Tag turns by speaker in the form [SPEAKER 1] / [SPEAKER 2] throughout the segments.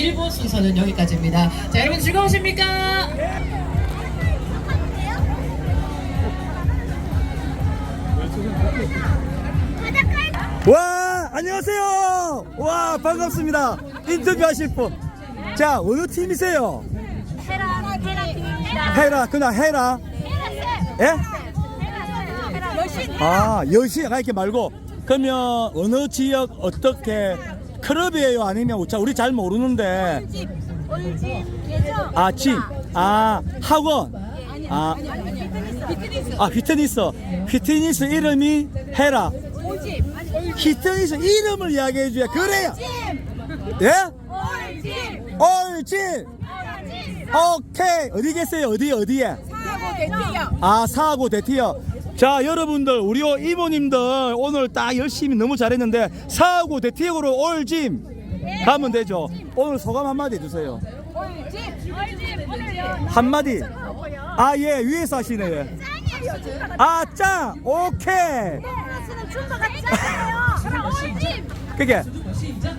[SPEAKER 1] 바나나 우리 축제 1부 순서는 여기까지입니다. 자, 여러분 즐거우십니까?
[SPEAKER 2] 와 안녕하세요 와 반갑습니다 인터뷰 하실 분자 어느 팀이세요
[SPEAKER 3] 헤라 헤라 팀입니다.
[SPEAKER 2] 헤라 그냥 헤라 예?
[SPEAKER 3] 여신
[SPEAKER 2] 아 여시 아 이렇게 말고 그러면 어느 지역 어떻게 클럽이에요? 아니면 자 우리 잘 모르는데.
[SPEAKER 3] 집 올집 예정.
[SPEAKER 2] 아 집 아 학원. 아, 아 피트니스. 피트니스 이름이 헤라.
[SPEAKER 3] 올집
[SPEAKER 2] 피트니스 이름을 이야기해 줘야. 그래요. 예?
[SPEAKER 3] 올집.
[SPEAKER 2] 올집. 오케이. 어디 계세요? 어디 어디에?
[SPEAKER 3] 사고 대티요.
[SPEAKER 2] 아 사하고 대티요 자 여러분들 우리 이모님들 오늘 딱 열심히 너무 잘했는데 사하고 대티역으로 올짐 가면 되죠 오늘 소감 한마디 해주세요. 한마디 아 예 위에서 하시네. 아짱 오케이. 그게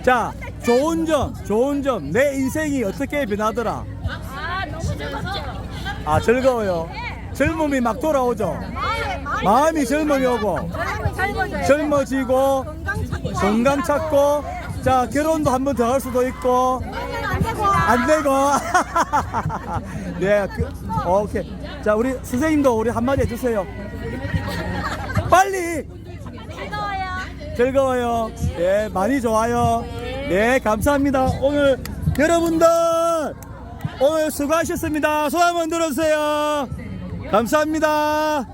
[SPEAKER 2] 자 좋은 점 좋은 점 내 인생이 어떻게 변하더라
[SPEAKER 3] 아.
[SPEAKER 2] 아 즐거워요 젊음이 막 돌아오죠
[SPEAKER 3] 마음이 젊어져요.
[SPEAKER 2] 젊어지고
[SPEAKER 3] 건강 찾고.
[SPEAKER 2] 자 결혼도 한 번 더 할 수도 있고
[SPEAKER 3] 안 되고.
[SPEAKER 2] 안 되고 네 그, 오케이 자 우리 선생님도 우리 한마디 해주세요 빨리
[SPEAKER 3] 즐거워요.
[SPEAKER 2] 즐거워요 네 많이 좋아요 네 감사합니다 오늘 여러분들 오늘 수고하셨습니다 소감 한번 들어주세요 감사합니다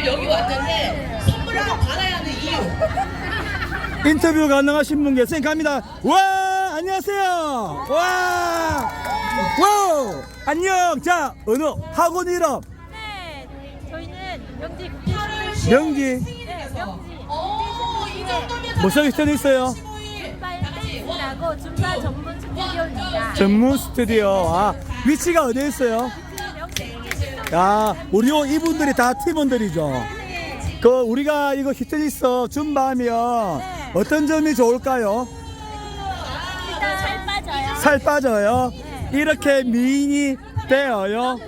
[SPEAKER 1] 오늘 여기 왔는데 선물을 꼭 받아야 하는 이유.
[SPEAKER 2] 인터뷰 가능하신 분 계세요? 갑니다. 와, 안녕하세요. 와, 와, 안녕. 자, 어느 학원 이름?
[SPEAKER 3] 네, 저희는 명지
[SPEAKER 2] 명기.
[SPEAKER 3] 네, 명지
[SPEAKER 1] 어, 이 정도면
[SPEAKER 2] 무슨 학생 있어요?
[SPEAKER 3] 줌바 댄스라고 줌바 전문 스튜디오입니다.
[SPEAKER 2] 전문 스튜디오. 아, 위치가 어디에 있어요? 야, 우리 요 이분들이 다 팀원들이죠. 그 우리가 이거 히트니스 줌바하면 어떤 점이 좋을까요?
[SPEAKER 3] 살 빠져요.
[SPEAKER 2] 살 빠져요. 이렇게 미인이 되어요.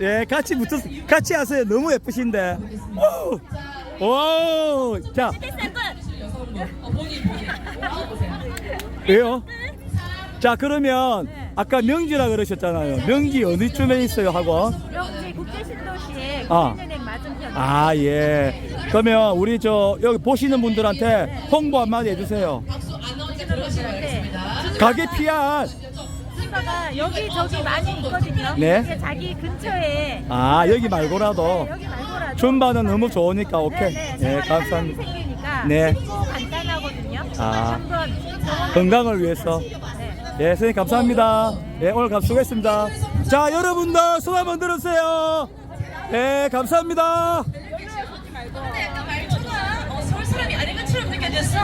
[SPEAKER 2] 예, 같이 붙어 같이 하세요. 너무 예쁘신데. 오, 오, 자. 왜요? 자, 그러면 아까 명지라 그러셨잖아요. 명지 어디쯤에 있어요, 학원?
[SPEAKER 3] 명지 국제신도시의
[SPEAKER 2] 아.
[SPEAKER 3] 국민은행 맞은편.
[SPEAKER 2] 아, 예. 그러면 우리 저 여기 보시는 분들한테 홍보 한마디 해주세요. 가게.
[SPEAKER 3] 줌바가 여기 저기 많이 있거든요.
[SPEAKER 2] 네.
[SPEAKER 3] 자기 근처에
[SPEAKER 2] 아, 여기 말고라도
[SPEAKER 3] 네, 여기 말고라도
[SPEAKER 2] 줌바는 너무 좋으니까 오케이.
[SPEAKER 3] 네,
[SPEAKER 2] 예,
[SPEAKER 3] 네.
[SPEAKER 2] 감사합니다.
[SPEAKER 3] 생기니까
[SPEAKER 2] 네.
[SPEAKER 3] 쉽고 간단하거든요.
[SPEAKER 2] 아.
[SPEAKER 3] 한번 경험-
[SPEAKER 2] 건강을 위해서.
[SPEAKER 3] 네.
[SPEAKER 2] 예, 선생님 감사합니다. 예, 오늘 감 수고했습니다. 자, 여러분들 소감 한번 들어주세요. 예, 감사합니다.
[SPEAKER 1] 근데 약간 말투가 어, 서울 사람이 아닌 것처럼 느껴졌어.